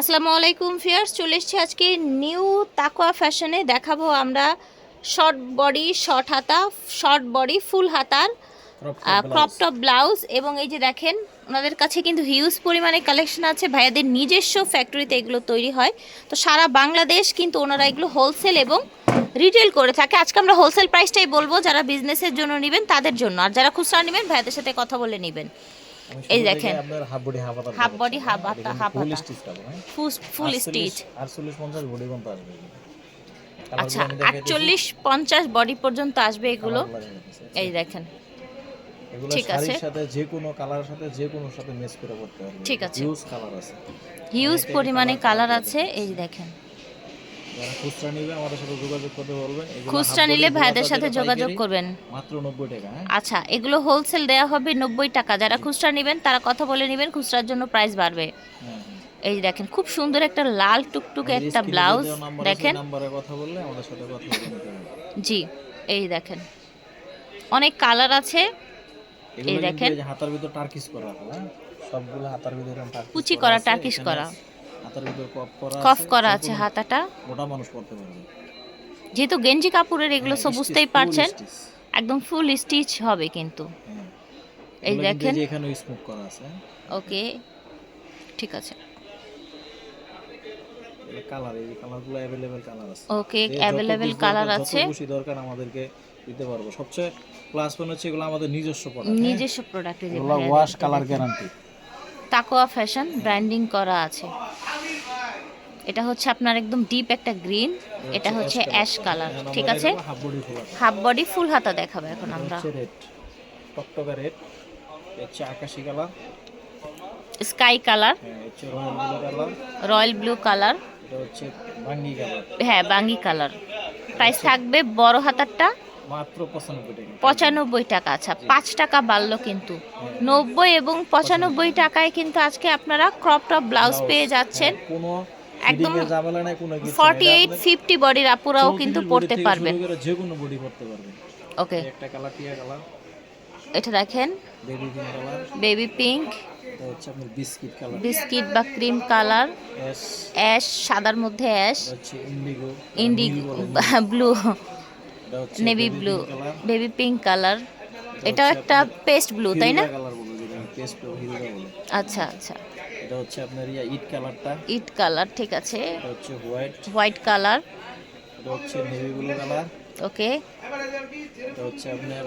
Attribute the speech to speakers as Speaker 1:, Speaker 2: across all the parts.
Speaker 1: আসসালামু আলাইকুম ফিয়ার্স চলে এসেছি আজকে নিউ তাকোয়া ফ্যাশনে। দেখাবো আমরা শর্ট বডি শর্ট হাতা শর্ট বডি ফুল হাতার ক্রপ টপ ব্লাউজ এবং এই যে দেখেন ওনাদের কাছে কিন্তু হিউজ পরিমাণে কালেকশন আছে। ভাইয়াদের নিজস্ব ফ্যাক্টরিতে এগুলো তৈরি হয়। তো সারা বাংলাদেশ কিন্তু ওনারা এগুলো হোলসেল এবং রিটেল করে থাকে। আজকে আমরা হোলসেল প্রাইসটাই বলব। যারা বিজনেসের জন্য নেবেন তাদের জন্য। আর যারা খুচরা নেবেন ভাইয়াদের সাথে কথা বলে নেবেন। এই দেখেন।
Speaker 2: হাফ বডি হাফ হাতা
Speaker 1: Half body, half হাতা, half
Speaker 2: ফুল স্টিচ পাবো
Speaker 1: ফুল স্টিচ
Speaker 2: 48 50 বডি পর্যন্ত আসবে
Speaker 1: আচ্ছা আটচল্লিশ পঞ্চাশ বডি পর্যন্ত আসবে এগুলো। এই দেখেন।
Speaker 2: এগুলো
Speaker 1: ঠিক আছে।
Speaker 2: শাড়ির সাথে যে কোনো কালারের সাথে যে কোনো সাথে ম্যাচ করে পড়তে পারবে
Speaker 1: ঠিক আছে।
Speaker 2: ইউজ কালার আছে।
Speaker 1: হিউজ পরিমাণে কালার আছে এই দেখেন।
Speaker 2: যারা খুচরা নিবে আমাদের সাথে যোগাযোগ করতে বলবেন
Speaker 1: খুচরা নিলে ভাইদের সাথে যোগাযোগ করবেন।
Speaker 2: মাত্র 90 টাকা হ্যাঁ?
Speaker 1: আচ্ছা এগুলো হোলসেল দেওয়া হবে নব্বই টাকা। যারা খুচরা নেবেন তারা কথা বলে নেবেন খুচরার জন্য প্রাইস বাড়বে।
Speaker 2: হ্যাঁ, হ্যাঁ।
Speaker 1: এই দেখেন খুব সুন্দর একটা লাল টুকটুকে একটা ব্লাউজ দেখেন।
Speaker 2: নাম্বারে কথা বললে আমাদের সাথে কথা
Speaker 1: জি এই দেখেন। অনেক কালার আছে।
Speaker 2: কিন্তু
Speaker 1: দেখেন।
Speaker 2: হাতার ভিতর টার্কিস করা? সবগুলো হাতার ভিতর টার্কিস
Speaker 1: কুচি করা,
Speaker 2: এখানে
Speaker 1: করা।
Speaker 2: হাতার ভিতর কফ করা
Speaker 1: কফ করা আছে হাতাটা।
Speaker 2: মোটা মানুষ পড়তে পারবে।
Speaker 1: যেহেতু গেঞ্জি কাপড়ের এগুলো
Speaker 2: হ্যাঁ,
Speaker 1: সব বুঝতেই পারছেন একদম ফুল স্টিচ হবে কিন্তু।
Speaker 2: হ্যাঁ।
Speaker 1: এই দেখেন।
Speaker 2: এখানে করা আছে হ্যাঁ?
Speaker 1: ওকে ঠিক আছে।
Speaker 2: কালার এই কালারগুলো অ্যাভেলেবেল কালার আছে।
Speaker 1: ওকে
Speaker 2: piece
Speaker 1: কালার আছে।
Speaker 2: খুশি দরকার আমাদেরকে দিতে পারব। সবচেয়ে প্লাস পয়েন্ট হচ্ছে এগুলো আমাদের নিজস্ব প্রোডাক্ট
Speaker 1: নিজস্ব product
Speaker 2: wash colour guarantee
Speaker 1: Taqwa fashion branding করা আছে। এটা হচ্ছে আপনার একদম ডিপ একটা গ্রিন এটা হচ্ছে অ্যাশ কালার ঠিক আছে?
Speaker 2: হাফ বডি ফুল
Speaker 1: হাতা। দেখাবো এখন আমরা।
Speaker 2: আকাশি কালার
Speaker 1: স্কাই কালার
Speaker 2: হ্যাঁ রয়্যাল ব্লু কালার
Speaker 1: হ্যাঁ বাঙ্গি কালার প্রাইস থাকবে বড় হাতারটা
Speaker 2: পঁচানব্বই টাকা।
Speaker 1: আচ্ছা পাঁচ টাকা বাড়লো কিন্তু। নব্বই এবং পঁচানব্বই টাকায় কিন্তু আজকে আপনারা ক্রপ টপ ব্লাউজ পেয়ে যাচ্ছেন।
Speaker 2: হ্যাঁ, কোনো
Speaker 1: একদম
Speaker 2: ঝামেলা নাই কোনো কিছু
Speaker 1: ফর্টি এইট ফিফটি বডির আপুরাও কিন্তু পড়তে পারবেন
Speaker 2: যে কোনো বডি পড়তে পারবেন
Speaker 1: ওকে
Speaker 2: একটা কালার টিয়া কালার
Speaker 1: এটা দেখেন।
Speaker 2: Baby pink colour
Speaker 1: baby pink
Speaker 2: হচ্ছে আপনার বিস্কিট কালার
Speaker 1: বিস্কিট বা ক্রিম কালার অ্যাশ সাদার মধ্যে অ্যাশ
Speaker 2: ইন্ডিগো
Speaker 1: ইন্ডি blue navy blue baby pink colour এটাও একটা পেস্ট ব্লু তাই না? আচ্ছা আচ্ছা।
Speaker 2: এটা হচ্ছে আপনার ইয়া ইট কালারটা।
Speaker 1: ইট কালার ঠিক আছে।
Speaker 2: এটা হচ্ছে হোয়াইট।
Speaker 1: White colour.
Speaker 2: এটা হচ্ছে নেভি ব্লু কালার।
Speaker 1: ওকে।
Speaker 2: এটা হচ্ছে আপনার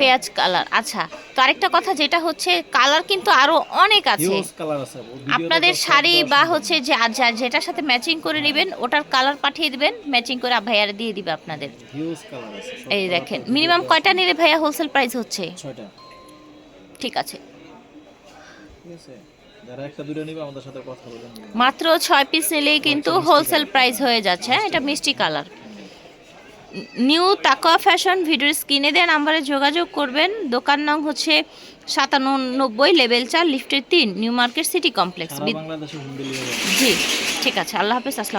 Speaker 2: পেঁয়াজ কালার।
Speaker 1: আচ্ছা। তো আরেকটা কথা যেটা হচ্ছে কালার কিন্তু আরও অনেক আছে।
Speaker 2: হিউজ কালার আছে।
Speaker 1: আপনাদের শাড়ি বা হচ্ছে যে যেটার সাথে ম্যাচিং করে নেবেন ওটার কালার পাঠিয়ে দিবেন ম্যাচিং করে ভাইয়ারা দিয়ে দিবে আপনাদের।
Speaker 2: না। কালার আছে
Speaker 1: এই দেখেন মিনিমাম কয়টা নিলে ভাইয়া হোলসেল প্রাইস হচ্ছে? ঠিক আছে।
Speaker 2: ঠিক আছে। যারা একটা দুটো নিবে আমাদের সাথে কথা বলে
Speaker 1: মাত্র ছয় পিস নিলেই কিন্তু হোলসেল প্রাইস হয়ে যাচ্ছে হ্যাঁ? এটা মিষ্টি কালার নিউ তাকোয়া ফ্যাশন ভিডিওর স্ক্রিনে দেওয়া নাম্বারে যোগাযোগ করবেন। দোকান নাম হচ্ছে সাতানব্বই লেভেল চার লিফটের তিন নিউ মার্কেট সিটি কমপ্লেক্স। জি ঠিক আছে। আল্লাহ হাফেজ আসসালাম